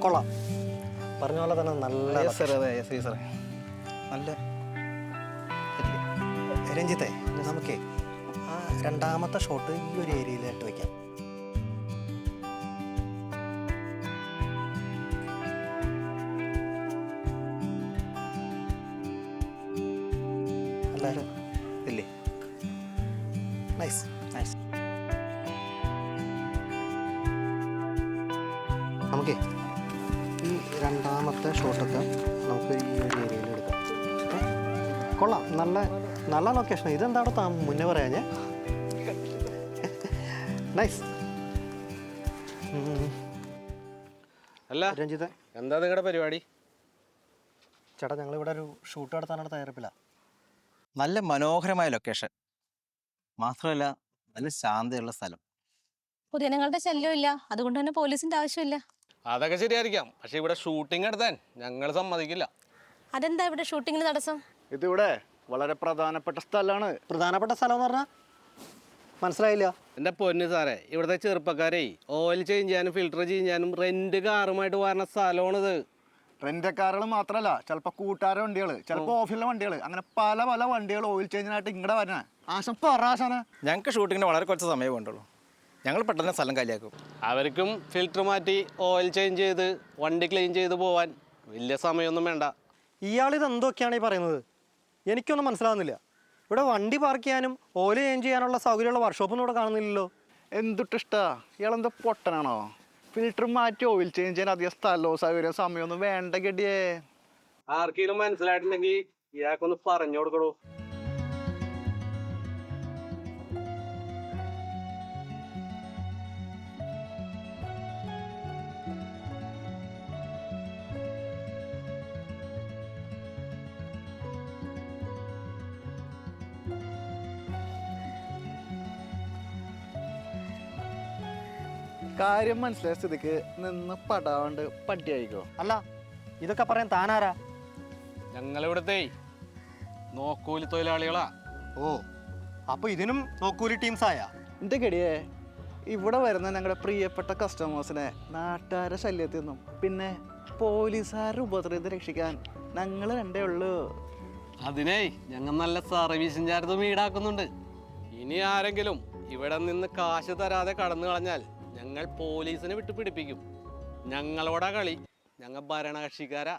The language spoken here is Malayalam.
കൊള്ളാം. പറഞ്ഞ പോലെ തന്നെ നല്ല നല്ല രഞ്ജിത്തെ നമുക്കേ ആ രണ്ടാമത്തെ ഷോട്ട് ഈ ഒരു ഏരിയയിലായിട്ട് വെക്കാം. ഇല്ലേ? നൈസ് നൈസ് നമുക്കേ രണ്ടാമത്തെ ഷോട്ടൊക്കെ നമുക്ക് ഈ ഒരു ഏരിയയിൽ എടുക്കാം? കൊള്ളാം. നല്ല നല്ല ലൊക്കേഷൻ ഇതെന്താണോ താ മുന്നേ പറയാഞ്ഞേ? നൈസ് അല്ല രഞ്ജിത്ത്. എന്താ നിങ്ങളുടെ പരിപാടി? ചേട്ടാ ഞങ്ങളിവിടെ ഒരു ഷൂട്ട് നടത്താനുള്ള തയ്യാറെടുപ്പില്ല നല്ല മനോഹരമായ ലൊക്കേഷൻ മാത്രമല്ല നല്ല ശാന്തയുള്ള സ്ഥലം. പൊതുജനങ്ങളുടെ ശല്യമില്ല അതുകൊണ്ട് തന്നെ പോലീസിന്റെ ആവശ്യമില്ല അതൊക്കെ ശരിയായിരിക്കാം. പക്ഷെ ഇവിടെ ഷൂട്ടിംഗ് നടത്താൻ ഞങ്ങൾ സമ്മതിക്കില്ല. അതെന്താ ഇവിടെ ഷൂട്ടിങ്ങിന് തടസ്സം? ഇതിവിടെ വളരെ പ്രധാനപ്പെട്ട സ്ഥലമാണ്. പ്രധാനപ്പെട്ട സ്ഥലം എന്ന് പറഞ്ഞാൽ മനസ്സിലായില്ല. എന്റെ പൊന്ന് സാറേ ഇവിടുത്തെ ചെറുപ്പക്കാരെ ഓയിൽ ചേഞ്ച് ചെയ്യാനും ഫിൽട്ടർ ചെയ്യാനും റെന്റ് കാറുമായിട്ട് വരുന്ന സ്ഥലമാണിത്. റെന്റക്കാറുകൾ മാത്രമല്ല ചിലപ്പോൾ കൂട്ടുകാര വണ്ടികൾ ചിലപ്പോൾ ഓഫീസിലെ വണ്ടികൾ അങ്ങനെ പല പല വണ്ടികൾ ഓയിൽ ചേഞ്ചിനായിട്ട് ഇങ്ങടെ വരണേ. ആശം പറ ആശാനെ. ഞങ്ങൾക്ക് ഷൂട്ടിങ്ങിന് വളരെ കുറച്ച് സമയമേ വേണ്ടുള്ളൂ. ഞങ്ങൾ പെട്ടെന്ന് സ്ഥലം കാലിയാക്കും. അവർക്കും ഫിൽറ്റർ മാറ്റി ഓയിൽ ചേഞ്ച് ചെയ്ത് വണ്ടി ക്ലീൻ ചെയ്ത് പോവാൻ വലിയ സമയമൊന്നും വേണ്ട. ഇയാളിത് എന്തൊക്കെയാണ് ഈ പറയുന്നത്? എനിക്കൊന്നും മനസ്സിലാവുന്നില്ല. ഇവിടെ വണ്ടി പാർക്ക് ചെയ്യാനും ഓയിൽ ചേഞ്ച് ചെയ്യാനുള്ള സൗകര്യമുള്ള വർക്ക്ഷോപ്പൊന്നും ഇവിടെ കാണുന്നില്ലല്ലോ. എന്തുട്ട് ഇഷ്ടാ ഇയാളെന്താ പൊട്ടനാണോ? ഫിൽറ്റർ മാറ്റി ഓയിൽ ചേഞ്ച് ചെയ്യാൻ അധികം സ്ഥലമോ സൗകര്യമോ സമയമൊന്നും വേണ്ട കെട്ടിയേ ആർക്കെങ്കിലും മനസ്സിലായിട്ടുണ്ടെങ്കിൽ ഇയാൾക്കൊന്ന് പറഞ്ഞു കൊടുക്കണോ കാര്യം മനസ്സിലായ സ്ഥിതിക്ക് നിന്ന് പടാവണ്ട് പട്ടിയായിക്കോ. അല്ല ഇതൊക്കെ പറയാൻ താനാരാ? ഞങ്ങളിവിടുത്തെ നോക്കൂലി തൊഴിലാളികളാ. ഓ അപ്പൊ ഇതിനും നോക്കൂലി ടീംസ് ആയ? എന്റെ കെടിയേ ഇവിടെ വരുന്ന ഞങ്ങളുടെ പ്രിയപ്പെട്ട കസ്റ്റമേഴ്സിനെ നാട്ടുകാരെ ശല്യത്തിൽ നിന്നും പിന്നെ പോലീസുകാരുടെ ഉപദ്രവത്തെ രക്ഷിക്കാൻ ഞങ്ങൾ രണ്ടേ ഉള്ളൂ. അതിനേ ഞങ്ങൾ നല്ല സർവീസും ചാർജും ഈടാക്കുന്നുണ്ട്. ഇനി ആരെങ്കിലും ഇവിടെ നിന്ന് കാശ് തരാതെ കടന്നു കളഞ്ഞാൽ ഞങ്ങൾ പോലീസിനെ വിട്ട് പിടിപ്പിക്കും ഞങ്ങളോടാ കളി. ഞങ്ങൾ ഭരണകക്ഷിക്കാരാ.